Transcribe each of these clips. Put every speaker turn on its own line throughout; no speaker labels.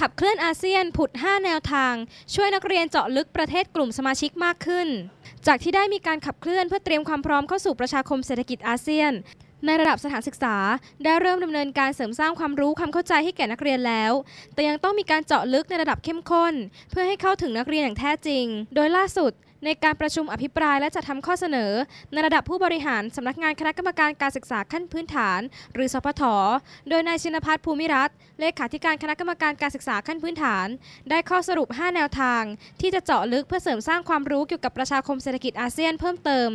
ขับเคลื่อนอาเซียนผุด 5 แนวทาง ช่วยนักเรียนเจาะลึกประเทศกลุ่มสมาชิกมากขึ้น จากที่ได้มีการขับเคลื่อนเพื่อเตรียมความพร้อมเข้าสู่ประชาคมเศรษฐกิจอาเซียน ในระดับสถานศึกษา ได้เริ่มดำเนินการเสริมสร้างความรู้ความเข้าใจให้แก่นักเรียนแล้ว แต่ยังต้องมีการเจาะลึกในระดับเข้มข้น เพื่อให้เข้าถึงนักเรียนอย่างแท้จริง โดยล่าสุด ในการประชุมอภิปรายและจัดทำข้อเสนอ ในระดับผู้บริหารสำนักงานคณะกรรมการการศึกษาขั้นพื้นฐาน หรือสพทโดยนายชินพัฒน์ภูมิรัตน์เลขาธิการคณะกรรมการการศึกษาขั้นพื้นฐาน ได้ข้อสรุป 5 แนวทาง ที่จะเจาะลึกเพื่อเสริมสร้างความรู้เกี่ยวกับประชาคมเศรษฐกิจอาเซียนเพิ่มเติม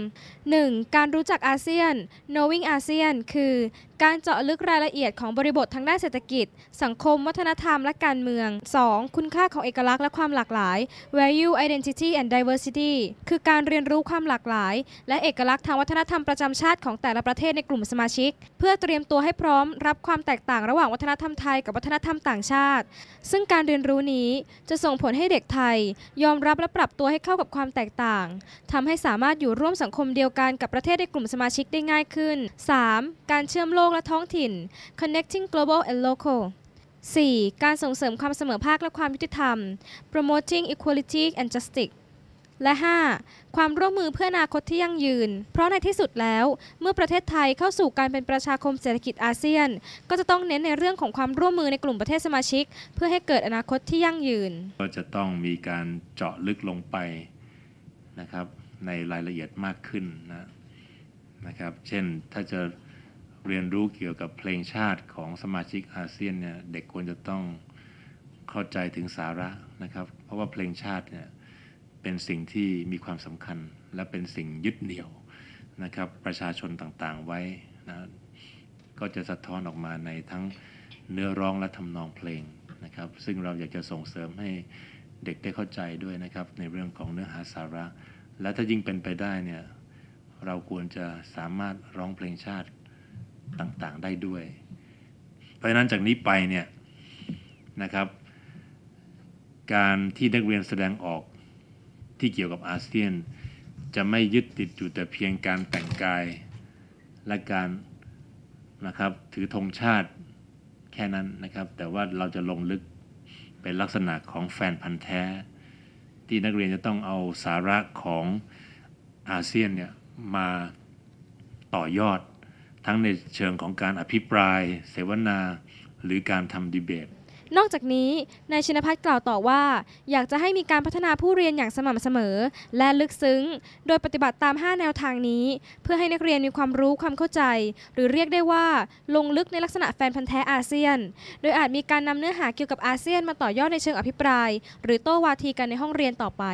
1. การรู้จักอาเซียน knowing ASEAN คือ การเจาะลึกรายละเอียดของบริบททางด้านเศรษฐกิจ สังคม วัฒนธรรม และการเมือง 2. คุณค่าของเอกลักษณ์และความหลากหลาย value identity and diversity คือการเรียนรู้ความหลากหลาย และเอกลักษณ์ทางวัฒนธรรมประจำชาติของแต่ละประเทศในกลุ่มสมาชิก เพื่อเตรียมตัวให้พร้อมรับความแตกต่างระหว่างวัฒนธรรมไทยกับวัฒนธรรมต่างชาติ ซึ่งการเรียนรู้นี้จะส่งผลให้เด็กไทย ยอมรับและปรับตัวให้เข้ากับความแตกต่างทำให้สามารถอยู่ร่วมสังคมเดียวกันกับประเทศในกลุ่มสมาชิกได้ง่ายขึ้น 3. การเชื่อมโลกและท้องถิ่น connecting global and local 4. การส่งเสริมความเสมอภาคและความยุติธรรม promoting equality and justice และ 5. ความร่วมมือเพื่ออนาคตที่ยั่งยืน เพราะในที่สุดแล้ว เมื่อประเทศไทยเข้าสู่การเป็นประชาคมเศรษฐกิจอาเซียน ก็จะต้องเน้นในเรื่องของความร่วมมือในกลุ่มประเทศสมาชิก เพื่อให้เกิดอนาคตที่ยั่งยืน
ก็จะต้องมีการเจาะลึกลงไปนะครับในรายละเอียดมากขึ้นนะนะครับ เช่นถ้าจะเรียนรู้เกี่ยวกับเพลงชาติของสมาชิกอาเซียนเนี่ยเด็กควรจะต้องเข้าใจถึงสาระนะครับ เพราะว่าเพลงชาติเนี่ย เป็นสิ่งที่มีความสำคัญ และเป็นสิ่งยึดเหนี่ยวนะครับประชาชนต่างๆไว้นะก็จะสะท้อนออกมาในทั้งเนื้อร้องและทำนองเพลงนะครับ ซึ่งเราอยากจะส่งเสริมให้เด็กได้เข้าใจด้วยนะครับ ในเรื่องของเนื้อหาสาระ และถ้ายิ่งเป็นไปได้เนี่ยเราควรจะสามารถร้องเพลงชาติต่างๆได้ด้วย เพราะฉะนั้นจากนี้ไปเนี่ยนะครับ การที่นักเรียนแสดงออก ที่เกี่ยวกับอาเซียน จะไม่ยึดติดอยู่แต่เพียงการแต่งกาย และการนะครับถือธงชาติแค่นั้นนะครับ แต่ว่าเราจะลงลึกเป็นลักษณะของแฟนพันธ์แท้ ที่นักเรียนจะต้องเอาสาระของอาเซียนเนี่ยมาต่อยอด ทั้งในเชิงของการอภิปราย เสวนา หรือการทำดีเบต
นอกจากนี้นายชินพัฒน์กล่าวต่อว่า อยากจะให้มีการพัฒนาผู้เรียนอย่างสม่ำเสมอ และลึกซึ้ง โดยปฏิบัติตาม 5 แนวทางนี้ เพื่อให้นักเรียนมีความรู้ความเข้าใจ หรือเรียกได้ว่า ลงลึกในลักษณะแฟนพันธ์แท้อาเซียน โดยอาจมีการนำเนื้อหาเกี่ยวกับอาเซียนมาต่อยอดในเชิงอภิปราย หรือโต้วาทีกันในห้องเรียนต่อไป